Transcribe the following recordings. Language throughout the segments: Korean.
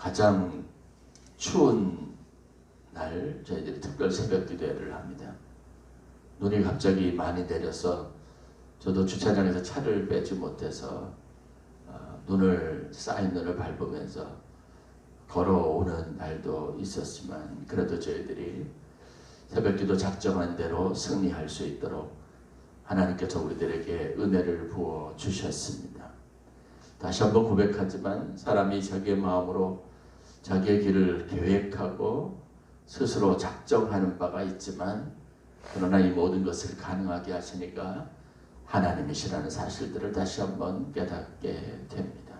가장 추운 날 저희들이 특별 새벽 기도회를 합니다. 눈이 갑자기 많이 내려서 저도 주차장에서 차를 빼지 못해서 어, 눈을 쌓인 눈을 밟으면서 걸어오는 날도 있었지만 그래도 저희들이 새벽기도 작정한 대로 승리할 수 있도록 하나님께서 우리들에게 은혜를 부어 주셨습니다. 다시 한번 고백하지만 사람이 자기의 마음으로 자기의 길을 계획하고 스스로 작정하는 바가 있지만 그러나 이 모든 것을 가능하게 하시니까 하나님이시라는 사실들을 다시 한번 깨닫게 됩니다.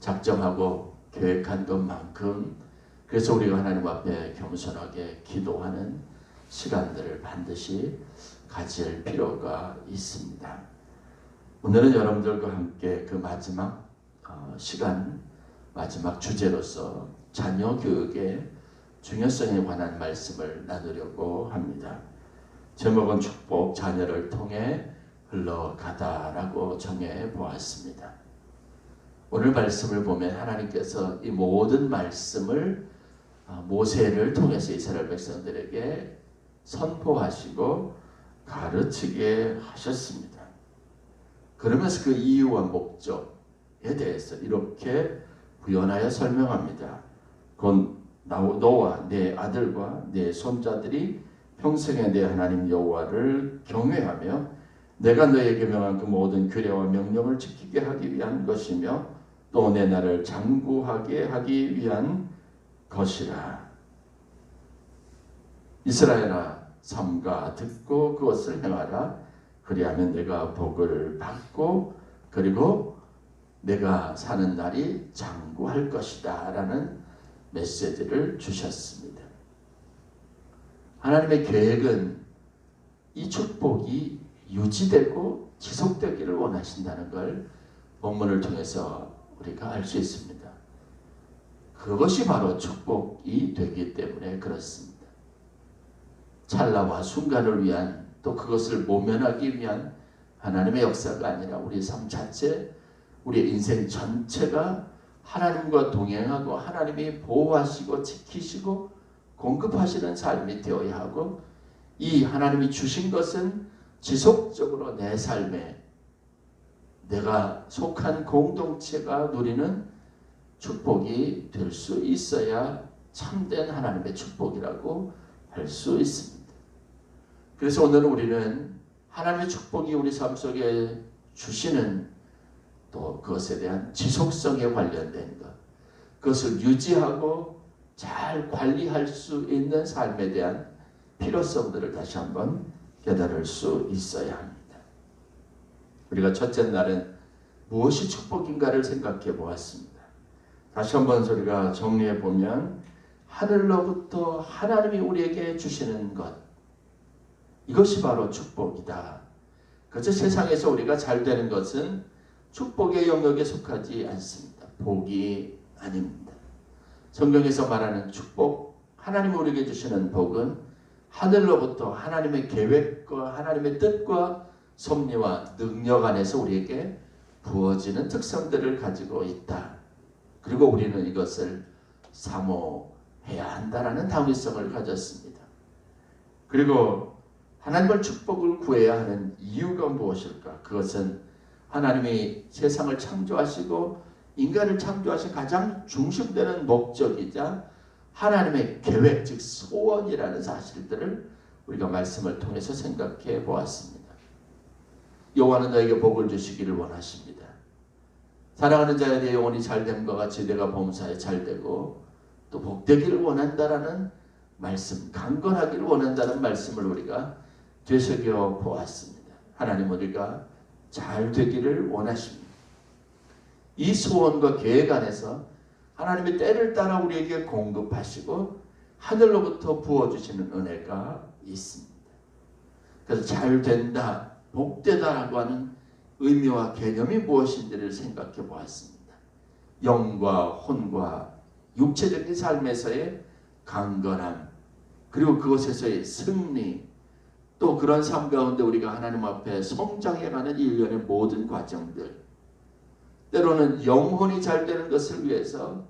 작정하고 계획한 것만큼 그래서 우리가 하나님 앞에 겸손하게 기도하는 시간들을 반드시 가질 필요가 있습니다. 오늘은 여러분들과 함께 그 마지막 어, 시간, 마지막 주제로서 자녀 교육의 중요성에 관한 말씀을 나누려고 합니다. 제목은 축복 자녀를 통해 흘러가다라고 정해 보았습니다. 오늘 말씀을 보면 하나님께서 이 모든 말씀을 어, 모세를 통해서 이스라엘 백성들에게 선포하시고 가르치게 하셨습니다. 그러면서 그 이유와 목적에 대해서 이렇게 부연하여 설명합니다. 곧 너와 내 아들과 내 손자들이 평생에 내 하나님 여호와를 경외하며 내가 너에게 명한 그 모든 규례와 명령을 지키게 하기 위한 것이며 또 내 나를 장구하게 하기 위한 것이라. 이스라엘아 삼가 듣고 그것을 행하라. 그리하면 내가 복을 받고 그리고 내가 사는 날이 장구할 것이다. 라는 메시지를 주셨습니다. 하나님의 계획은 이 축복이 유지되고 지속되기를 원하신다는 걸 본문을 통해서 우리가 알 수 있습니다. 그것이 바로 축복이 되기 때문에 그렇습니다. 찰나와 순간을 위한 또 그것을 모면하기 위한 하나님의 역사가 아니라 우리 삶 자체, 우리 인생 전체가 하나님과 동행하고 하나님이 보호하시고 지키시고 공급하시는 삶이 되어야 하고 이 하나님이 주신 것은 지속적으로 내 삶에 내가 속한 공동체가 누리는 축복이 될 수 있어야 참된 하나님의 축복이라고 할 수 있습니다. 그래서 오늘 우리는 하나님의 축복이 우리 삶 속에 주시는 또 그것에 대한 지속성에 관련된 것, 그것을 유지하고 잘 관리할 수 있는 삶에 대한 필요성들을 다시 한번 깨달을 수 있어야 합니다. 우리가 첫째 날은 무엇이 축복인가를 생각해 보았습니다. 다시 한번 우리가 정리해 보면 하늘로부터 하나님이 우리에게 주시는 것 이것이 바로 축복이다. 그저 세상에서 우리가 잘 되는 것은 축복의 영역에 속하지 않습니다. 복이 아닙니다. 성경에서 말하는 축복, 하나님 우리에게 주시는 복은 하늘로부터 하나님의 계획과 하나님의 뜻과 섭리와 능력 안에서 우리에게 부어지는 특성들을 가지고 있다. 그리고 우리는 이것을 사모해야 한다라는 당위성을 가졌습니다. 그리고 하나님을 축복을 구해야 하는 이유가 무엇일까? 그것은 하나님이 세상을 창조하시고 인간을 창조하신 가장 중심되는 목적이자 하나님의 계획, 즉 소원이라는 사실들을 우리가 말씀을 통해서 생각해 보았습니다. 여호와는 너에게 복을 주시기를 원하십니다. 사랑하는 자에 대해 영혼이 잘됨과 같이 내가 범사에 잘되고 또 복되기를 원한다라는 말씀, 강건하기를 원한다는 말씀을 우리가 되새겨 보았습니다. 하나님 우리가 잘 되기를 원하십니다. 이 소원과 계획 안에서 하나님의 때를 따라 우리에게 공급하시고 하늘로부터 부어주시는 은혜가 있습니다. 그래서 잘 된다, 복되다라고 하는 의미와 개념이 무엇인지를 생각해 보았습니다. 영과 혼과 육체적인 삶에서의 강건함, 그리고 그것에서의 승리, 또 그런 삶 가운데 우리가 하나님 앞에 성장해가는 일련의 모든 과정들, 때로는 영혼이 잘 되는 것을 위해서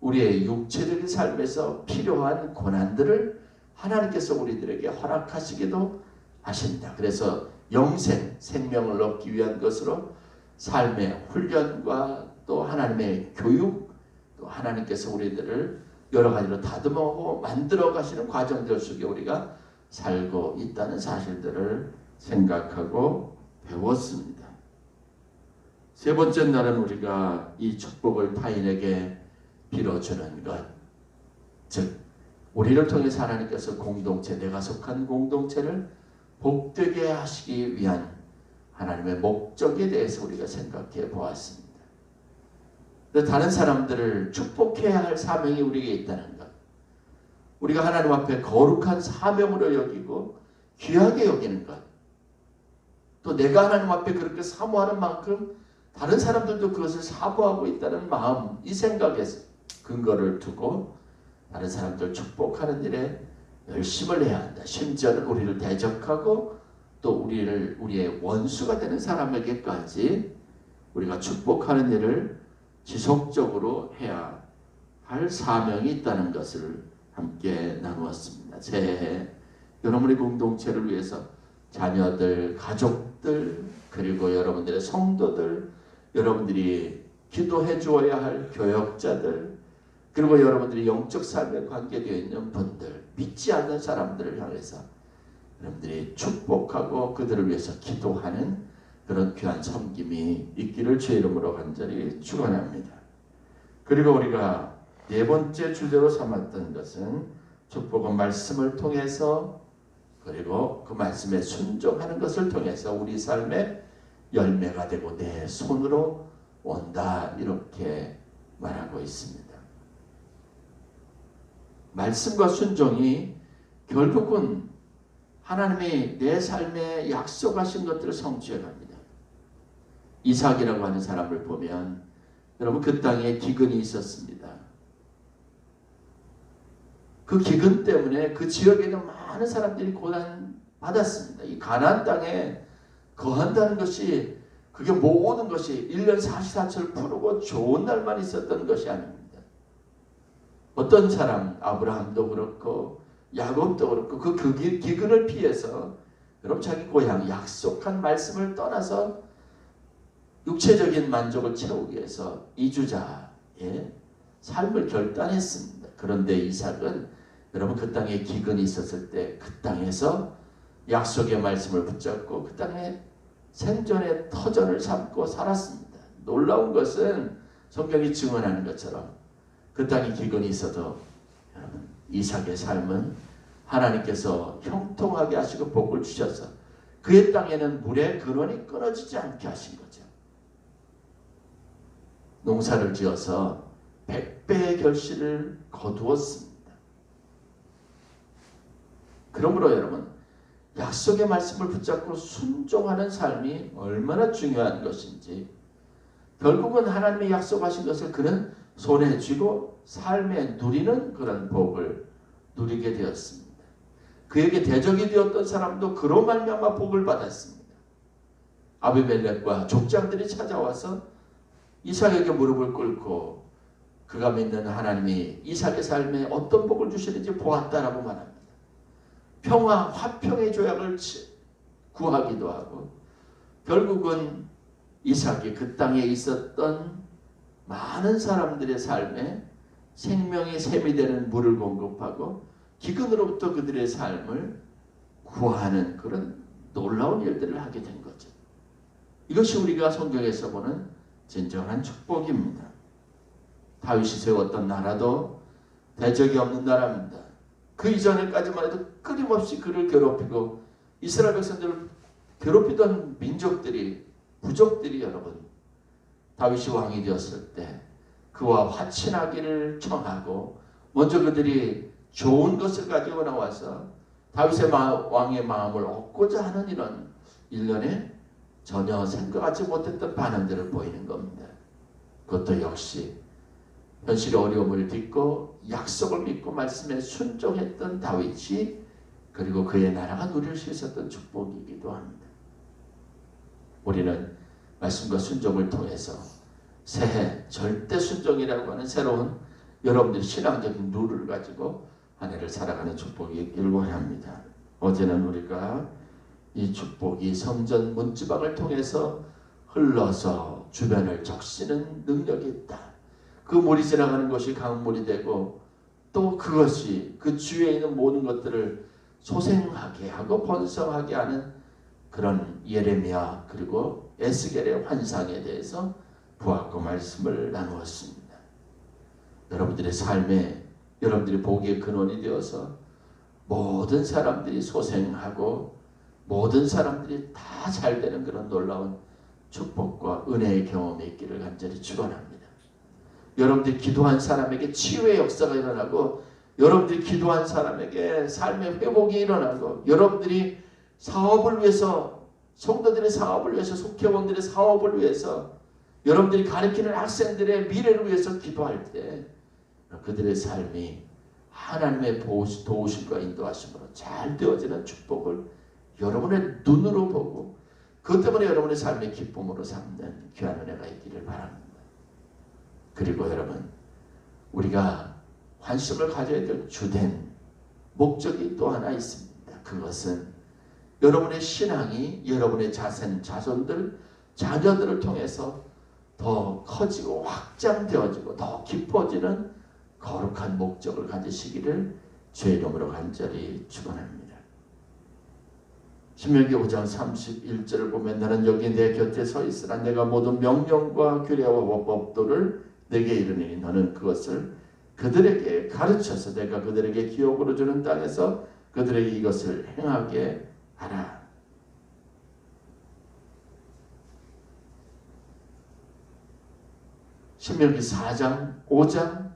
우리의 육체적인 삶에서 필요한 고난들을 하나님께서 우리들에게 허락하시기도 하십니다. 그래서 영생, 생명을 얻기 위한 것으로 삶의 훈련과 또 하나님의 교육, 또 하나님께서 우리들을 여러 가지로 다듬어고 만들어 가시는 과정들 속에 우리가 살고 있다는 사실들을 생각하고 배웠습니다. 세 번째 날은 우리가 이 축복을 타인에게 빌어주는 것. 즉, 우리를 통해서 하나님께서 공동체, 내가 속한 공동체를 복되게 하시기 위한 하나님의 목적에 대해서 우리가 생각해 보았습니다. 다른 사람들을 축복해야 할 사명이 우리에게 있다는 것. 우리가 하나님 앞에 거룩한 사명으로 여기고 귀하게 여기는 것. 또 내가 하나님 앞에 그렇게 사모하는 만큼 다른 사람들도 그것을 사모하고 있다는 마음, 이 생각에 근거를 두고 다른 사람들 축복하는 일에 열심을 해야 한다. 심지어는 우리를 대적하고 또 우리를 우리의 원수가 되는 사람에게까지 우리가 축복하는 일을 지속적으로 해야 할 사명이 있다는 것을 함께 나누었습니다. 새해 여러분의 공동체를 위해서 자녀들, 가족들, 그리고 여러분들의 성도들, 여러분들이 기도해 주어야 할 교역자들, 그리고 여러분들이 영적 삶에 관계되어 있는 분들, 믿지 않는 사람들을 향해서 여러분들이 축복하고 그들을 위해서 기도하는 그런 귀한 섬김이 있기를 주 이름으로 간절히 축원합니다. 그리고 우리가 네 번째 주제로 삼았던 것은 축복은 말씀을 통해서 그리고 그 말씀에 순종하는 것을 통해서 우리 삶의 열매가 되고 내 손으로 온다 이렇게 말하고 있습니다. 말씀과 순종이 결국은 하나님이 내 삶에 약속하신 것들을 성취해 갑니다. 이삭이라고 하는 사람을 보면 여러분 그 땅에 기근이 있었습니다. 그 기근 때문에 그 지역에는 많은 사람들이 고난 받았습니다. 이 가나안 땅에 거한다는 것이 그게 모든 것이 1년 44철 푸르고 좋은 날만 있었던 것이 아닙니다. 어떤 사람 아브라함도 그렇고 야곱도 그렇고 그, 그 기근을 피해서 여러분 자기 고향 약속한 말씀을 떠나서 육체적인 만족을 채우기 위해서 이주자의 삶을 결단했습니다. 그런데 이삭은 여러분 그 땅에 기근이 있었을 때 그 땅에서 약속의 말씀을 붙잡고 그 땅에 생존의 터전을 삼고 살았습니다. 놀라운 것은 성경이 증언하는 것처럼 그 땅에 기근이 있어도 여러분 이삭의 삶은 하나님께서 형통하게 하시고 복을 주셔서 그의 땅에는 물의 근원이 끊어지지 않게 하신 거죠. 농사를 지어서 백배의 결실을 거두었습니다. 그러므로 여러분 약속의 말씀을 붙잡고 순종하는 삶이 얼마나 중요한 것인지 결국은 하나님의 약속하신 것을 그는 손에 쥐고 삶에 누리는 그런 복을 누리게 되었습니다. 그에게 대적이 되었던 사람도 그로 말미암아 복을 받았습니다. 아비멜렉과 족장들이 찾아와서 이삭에게 무릎을 꿇고 그가 믿는 하나님이 이삭의 삶에 어떤 복을 주시는지 보았다라고 말합니다. 평화, 화평의 조약을 구하기도 하고 결국은 이삭이 그 땅에 있었던 많은 사람들의 삶에 생명의 샘이 되는 물을 공급하고 기근으로부터 그들의 삶을 구하는 그런 놀라운 일들을 하게 된 거죠. 이것이 우리가 성경에서 보는 진정한 축복입니다. 다윗이 세웠던 나라도 대적이 없는 나라입니다. 그 이전에까지만 해도 끊임없이 그를 괴롭히고 이스라엘 백성들을 괴롭히던 민족들이 부족들이 여러분 다윗이 왕이 되었을 때 그와 화친하기를 청하고 먼저 그들이 좋은 것을 가지고 나와서 다윗의 왕의 마음을 얻고자 하는 이런 일련의 전혀 생각하지 못했던 반응들을 보이는 겁니다. 그것도 역시 현실의 어려움을 딛고 약속을 믿고 말씀에 순종했던 다윗이 그리고 그의 나라가 누릴 수 있었던 축복이기도 합니다. 우리는 말씀과 순종을 통해서 새해 절대 순종이라고 하는 새로운 여러분들이 신앙적인 룰을 가지고 한 해를 살아가는 축복이 있기를 원합니다. 어제는 우리가 이 축복이 성전 문지방을 통해서 흘러서 주변을 적시는 능력이 있다. 그 물이 지나가는 것이 강물이 되고 또 그것이 그 주위에 있는 모든 것들을 소생하게 하고 번성하게 하는 그런 예레미야 그리고 에스겔의 환상에 대해서 보았고 말씀을 나누었습니다. 여러분들의 삶에 여러분들이 보기의 근원이 되어서 모든 사람들이 소생하고 모든 사람들이 다 잘 되는 그런 놀라운 축복과 은혜의 경험이 있기를 간절히 축원합니다. 여러분들이 기도한 사람에게 치유의 역사가 일어나고 여러분들이 기도한 사람에게 삶의 회복이 일어나고 여러분들이 사업을 위해서 성도들의 사업을 위해서 속회원들의 사업을 위해서 여러분들이 가르치는 학생들의 미래를 위해서 기도할 때 그들의 삶이 하나님의 도우심과 인도하심으로 잘 되어지는 축복을 여러분의 눈으로 보고 그것 때문에 여러분의 삶의 기쁨으로 삼는 귀한 은혜가 있기를 바랍니다. 그리고 여러분 우리가 관심을 가져야 될 주된 목적이 또 하나 있습니다. 그것은 여러분의 신앙이 여러분의 자손, 자손들, 자녀들을 통해서 더 커지고 확장되어지고 더 깊어지는 거룩한 목적을 가지시기를 주의 이름으로 간절히 축원합니다. 신명기 5장 31절을 보면 나는 여기 내 곁에 서 있으라 내가 모든 명령과 규례와 법도를 내게 이르니 너는 그것을 그들에게 가르쳐서 내가 그들에게 기업으로 주는 땅에서 그들에게 이것을 행하게 하라. 신명기 4장, 5장,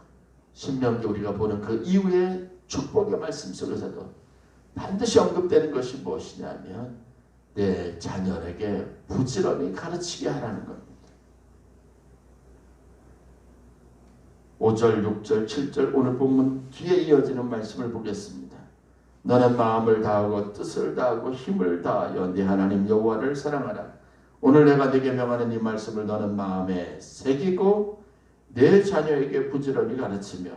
신명기 우리가 보는 그 이후의 축복의 말씀 속에서도 반드시 언급되는 것이 무엇이냐면 내 자녀에게 부지런히 가르치게 하라는 겁니다. 5절, 6절, 7절 오늘 본문 뒤에 이어지는 말씀을 보겠습니다. 너는 마음을 다하고 뜻을 다하고 힘을 다하여 네 하나님 여호와를 사랑하라. 오늘 내가 네게 명하는 이 말씀을 너는 마음에 새기고 내 자녀에게 부지런히 가르치며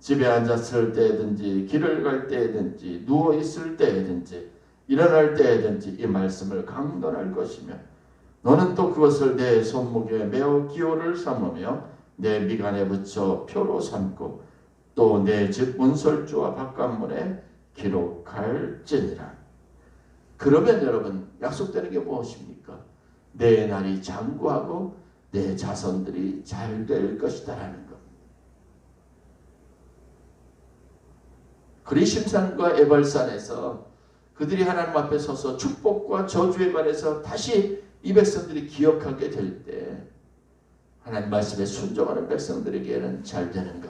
집에 앉았을 때든지 길을 갈 때든지 누워 있을 때든지 일어날 때든지 이 말씀을 강론할 것이며 너는 또 그것을 내 손목에 매어 기호를 삼으며 내 미간에 붙여 표로 삼고 또 내 집 문설주와 바깥문에 기록할지니라. 그러면 여러분 약속되는 게 무엇입니까? 내 날이 장구하고 내 자손들이 잘 될 것이다라는 그리심산과 에벌산에서 그들이 하나님 앞에 서서 축복과 저주에 관해서 다시 이 백성들이 기억하게 될 때 하나님 말씀에 순종하는 백성들에게는 잘 되는 것.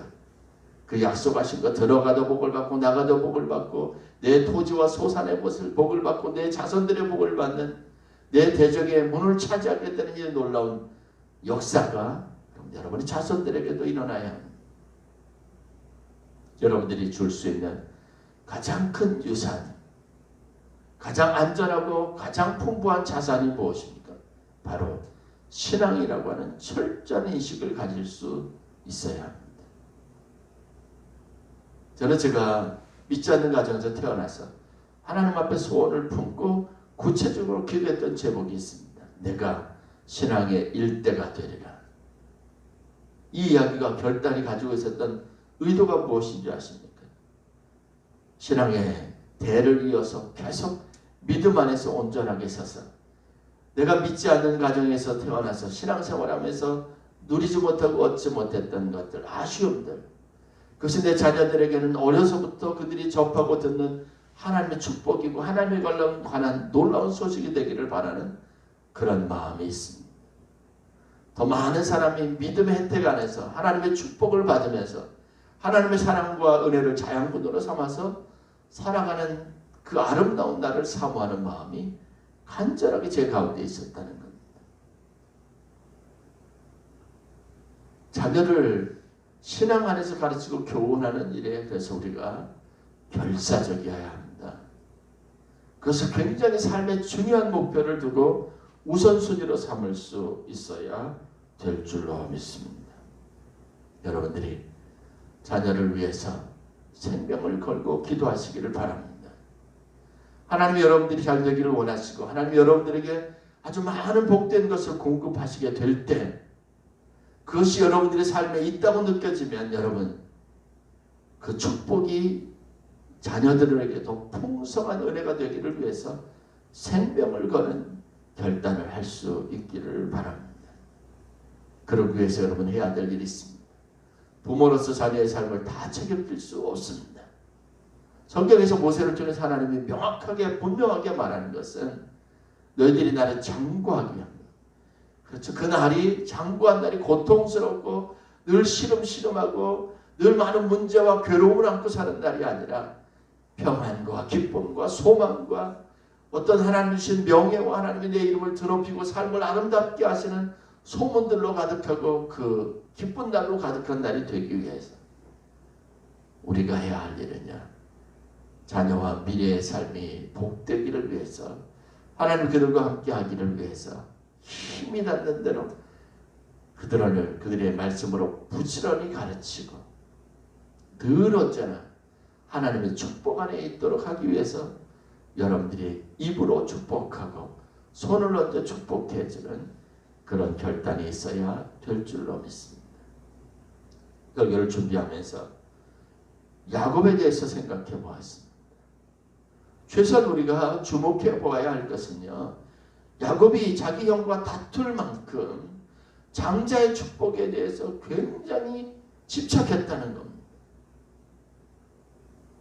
그 약속하신 것 들어가도 복을 받고 나가도 복을 받고 내 토지와 소산의 것을 복을 받고 내 자손들의 복을 받는 내 대적의 문을 차지하겠다는 이 놀라운 역사가 여러분의 자손들에게도 일어나야 합니다. 여러분들이 줄 수 있는 가장 큰 유산, 가장 안전하고 가장 풍부한 자산이 무엇입니까? 바로 신앙이라고 하는 철저한 인식을 가질 수 있어야 합니다. 저는 제가 믿지 않는 가정에서 태어나서 하나님 앞에 소원을 품고 구체적으로 기도했던 제목이 있습니다. 내가 신앙의 일대가 되리라. 이 이야기가 결단이 가지고 있었던 의도가 무엇인지 아십니까? 신앙의 대를 이어서 계속 믿음 안에서 온전하게 서서 내가 믿지 않는 가정에서 태어나서 신앙생활하면서 누리지 못하고 얻지 못했던 것들, 아쉬움들 그것이 내 자녀들에게는 어려서부터 그들이 접하고 듣는 하나님의 축복이고 하나님의 관한 놀라운 소식이 되기를 바라는 그런 마음이 있습니다. 더 많은 사람이 믿음의 혜택 안에서 하나님의 축복을 받으면서 하나님의 사랑과 은혜를 자양분으로 삼아서 살아가는 그 아름다운 나를 사모하는 마음이 간절하게 제 가운데 있었다는 겁니다. 자녀를 신앙 안에서 가르치고 교훈하는 일에 그래서 우리가 결사적이어야 합니다. 그것을 굉장히 삶의 중요한 목표를 두고 우선순위로 삼을 수 있어야 될 줄로 믿습니다. 여러분들이 자녀를 위해서 생명을 걸고 기도하시기를 바랍니다. 하나님 여러분들이 잘 되기를 원하시고 하나님 여러분들에게 아주 많은 복된 것을 공급하시게 될 때 그것이 여러분들의 삶에 있다고 느껴지면 여러분 그 축복이 자녀들에게도 풍성한 은혜가 되기를 위해서 생명을 거는 결단을 할 수 있기를 바랍니다. 그러기 위해서 여러분 해야 될 일이 있습니다. 부모로서 자녀의 삶을 다 책임질 수 없습니다. 성경에서 모세를 통해서 하나님이 명확하게 분명하게 말하는 것은 너희들이 나를 장구하기 위함. 그렇죠. 그 날이 장구한 날이 고통스럽고 늘 시름시름하고 늘 많은 문제와 괴로움을 안고 사는 날이 아니라 평안과 기쁨과 소망과 어떤 하나님 주신 명예와 하나님의 내 이름을 드높이고 삶을 아름답게 하시는 소문들로 가득하고 그 기쁜 날로 가득한 날이 되기 위해서 우리가 해야 할 일은요. 자녀와 미래의 삶이 복되기를 위해서 하나님 그들과 함께 하기를 위해서 힘이 닿는 대로 그들을 그들의 말씀으로 부지런히 가르치고 늘 언제나 하나님의 축복 안에 있도록 하기 위해서 여러분들이 입으로 축복하고 손을 얹어 축복해주는 그런 결단이 있어야 될 줄로 믿습니다. 여기를 준비하면서 야곱에 대해서 생각해 보았습니다. 최소한 우리가 주목해 보아야 할 것은요. 야곱이 자기 형과 다툴 만큼 장자의 축복에 대해서 굉장히 집착했다는 겁니다.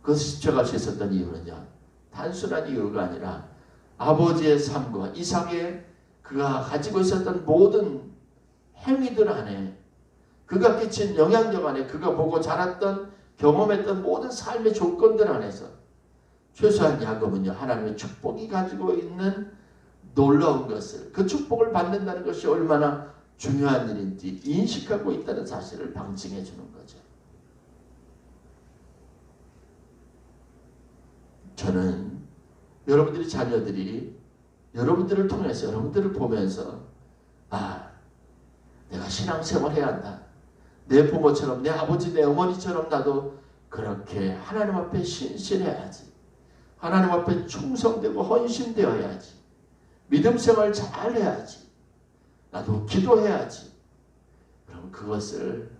그것을 집착할 수 있었던 이유는요. 단순한 이유가 아니라 아버지의 삶과 이삭의 그가 가지고 있었던 모든 행위들 안에 그가 끼친 영향력 안에 그가 보고 자랐던 경험했던 모든 삶의 조건들 안에서 최소한 야곱은요 하나님의 축복이 가지고 있는 놀라운 것을 그 축복을 받는다는 것이 얼마나 중요한 일인지 인식하고 있다는 사실을 방증해 주는 거죠. 저는 여러분들이 자녀들이 여러분들을 통해서 여러분들을 보면서 아 내가 신앙생활 해야 한다. 내 부모처럼 내 아버지 내 어머니처럼 나도 그렇게 하나님 앞에 신실해야지. 하나님 앞에 충성되고 헌신되어야지. 믿음 생활 잘 해야지. 나도 기도해야지. 그럼 그것을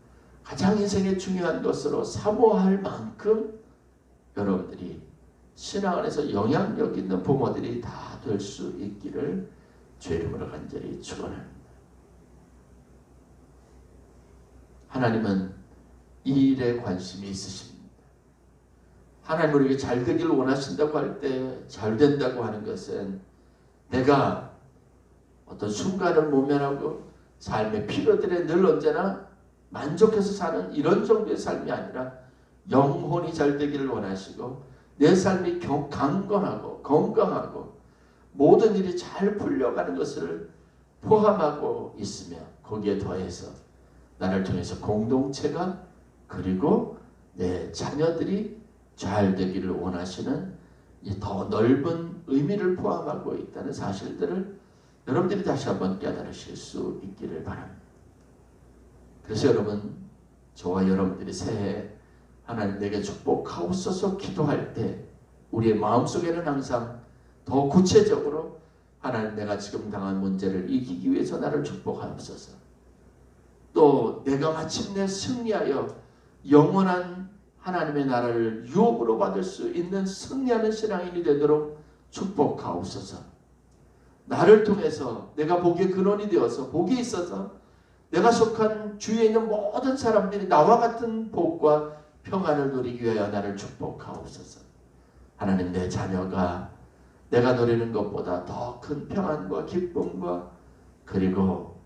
가장 인생의 중요한 것으로 사모할 만큼 여러분들이 신앙 안에서 영향력 있는 부모들이 다 될 수 있기를 죄 이름으로 간절히 축원합니다. 하나님은 이 일에 관심이 있으십니다. 하나님 우리에게 잘 되기를 원하신다고 할 때 잘 된다고 하는 것은 내가 어떤 순간을 모면하고 삶의 필요들에 늘 언제나 만족해서 사는 이런 정도의 삶이 아니라 영혼이 잘 되기를 원하시고 내 삶이 강건하고 건강하고 모든 일이 잘 풀려가는 것을 포함하고 있으며 거기에 더해서 나를 통해서 공동체가 그리고 내 자녀들이 잘 되기를 원하시는 이더 넓은 의미를 포함하고 있다는 사실들을 여러분들이 다시 한번 깨달으실 수 있기를 바랍니다. 그래서 여러분 저와 여러분들이 새해 하나님 내게 축복하옵소서 기도할 때 우리의 마음속에는 항상 더 구체적으로 하나님 내가 지금 당한 문제를 이기기 위해서 나를 축복하옵소서. 또 내가 마침내 승리하여 영원한 하나님의 나라를 유업으로 받을 수 있는 승리하는 신앙인이 되도록 축복하옵소서. 나를 통해서 내가 복의 근원이 되어서 복이 있어서 내가 속한 주위에 있는 모든 사람들이 나와 같은 복과 평안을 누리기 위하여 나를 축복하옵소서. 하나님 내 자녀가 내가 누리는 것보다 더 큰 평안과 기쁨과 그리고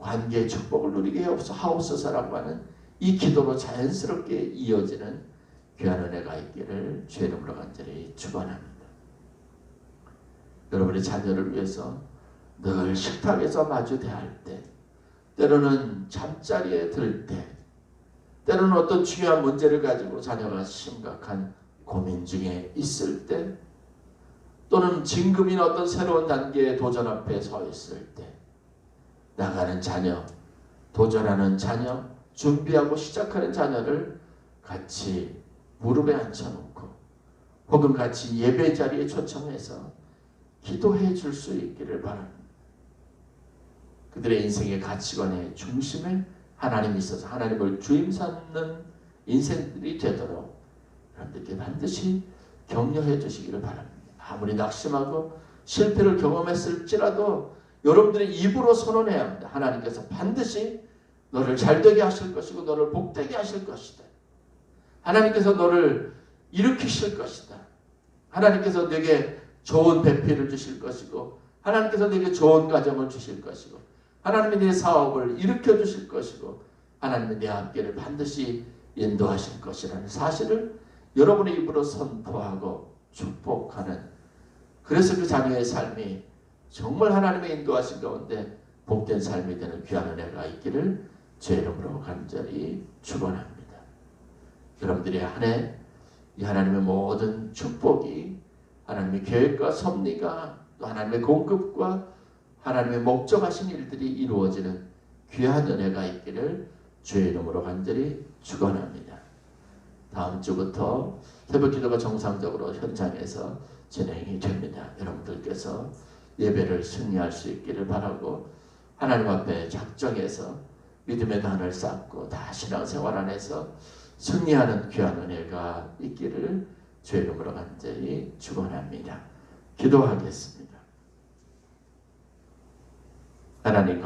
관계의 축복을 누리게 하옵소서라고 하는 이 기도로 자연스럽게 이어지는 귀한 은혜가 있기를 주의 이름으로 간절히 축원합니다. 여러분의 자녀를 위해서 늘 식탁에서 마주 대할 때 때로는 잠자리에 들 때 때로는 어떤 중요한 문제를 가지고 자녀가 심각한 고민 중에 있을 때 또는 진급인 어떤 새로운 단계의 도전 앞에 서 있을 때 나가는 자녀, 도전하는 자녀, 준비하고 시작하는 자녀를 같이 무릎에 앉혀놓고 혹은 같이 예배 자리에 초청해서 기도해 줄 수 있기를 바랍니다. 그들의 인생의 가치관의 중심에 하나님이 있어서 하나님을 주임 삼는 인생들이 되도록 여러분들께 반드시 격려해 주시기를 바랍니다. 아무리 낙심하고 실패를 경험했을지라도 여러분들의 입으로 선언해야 합니다. 하나님께서 반드시 너를 잘되게 하실 것이고 너를 복되게 하실 것이다. 하나님께서 너를 일으키실 것이다. 하나님께서 내게 좋은 배필을 주실 것이고 하나님께서 내게 좋은 가정을 주실 것이고 하나님이 내 사업을 일으켜 주실 것이고 하나님이 내 앞길을 반드시 인도하실 것이라는 사실을 여러분의 입으로 선포하고 축복하는 그래서 그 자녀의 삶이 정말 하나님의 인도하신 가운데 복된 삶이 되는 귀한 은혜가 있기를 제 이름으로 간절히 축원합니다. 여러분들의 한해 이 하나님의 모든 축복이 하나님의 계획과 섭리가 또 하나님의 공급과 하나님의 목적하신 일들이 이루어지는 귀한 은혜가 있기를 주의 이름으로 간절히 축원합니다. 다음 주부터 새벽 기도가 정상적으로 현장에서 진행이 됩니다. 여러분들께서 예배를 승리할 수 있기를 바라고 하나님 앞에 작정해서 믿음의 단을 쌓고 다 신앙생활 안에서 승리하는 귀한 은혜가 있기를 주의 이름으로 간절히 축원합니다. 기도하겠습니다. 하나님